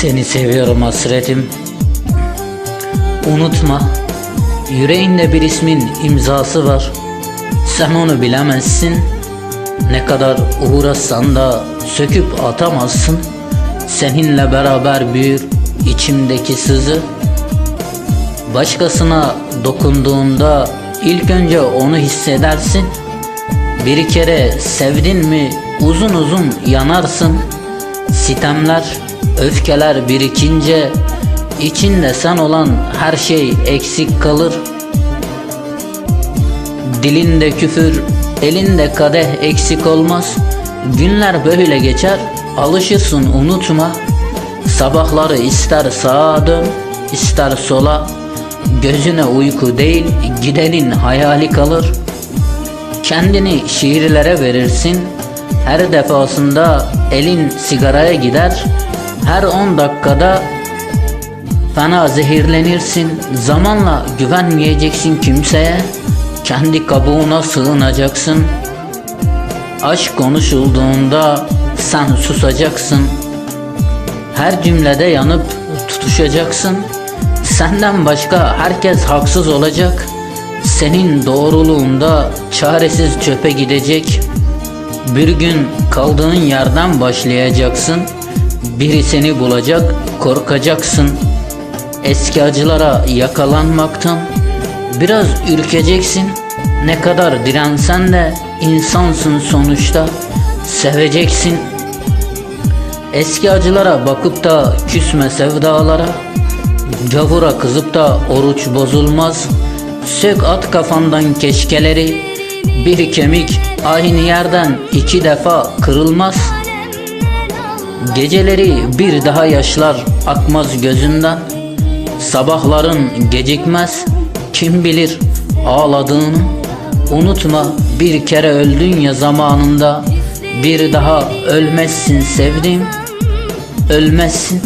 Seni seviyorum hasretim. Unutma, yüreğinde bir ismin imzası var. Sen onu bilemezsin. Ne kadar uğraşsan da söküp atamazsın. Seninle beraber büyür içimdeki sızı. Başkasına dokunduğunda ilk önce onu hissedersin. Bir kere sevdin mi uzun uzun yanarsın. Sitemler, öfkeler birikince içinde sen olan her şey eksik kalır. Dilinde küfür, elinde kadeh eksik olmaz. Günler böyle geçer, alışırsın unutma. Sabahları ister sağa dön, ister sola. Gözüne uyku değil, gidenin hayali kalır. Kendini şiirlere verirsin. Her defasında elin sigaraya gider. Her 10 dakikada fena zehirlenirsin. Zamanla güvenmeyeceksin kimseye. Kendi kabuğuna sığınacaksın. Aşk konuşulduğunda sen susacaksın. Her cümlede yanıp tutuşacaksın. Senden başka herkes haksız olacak. Senin doğruluğunda çaresiz çöpe gidecek. Bir gün kaldığın yerden başlayacaksın. Biri seni bulacak, korkacaksın. Eski acılara yakalanmaktan biraz ürkeceksin. Ne kadar dirensen de insansın sonuçta. Seveceksin. Eski acılara bakıp da küsme sevdalara. Gavura kızıp da oruç bozulmaz. Sök at kafandan keşkeleri. Bir kemik aynı yerden iki defa kırılmaz. Geceleri bir daha yaşlar akmaz gözümden. Sabahların gecikmez kim bilir ağladığını. Unutma bir kere öldün ya zamanında. Bir daha ölmezsin sevdiğim. Ölmezsin.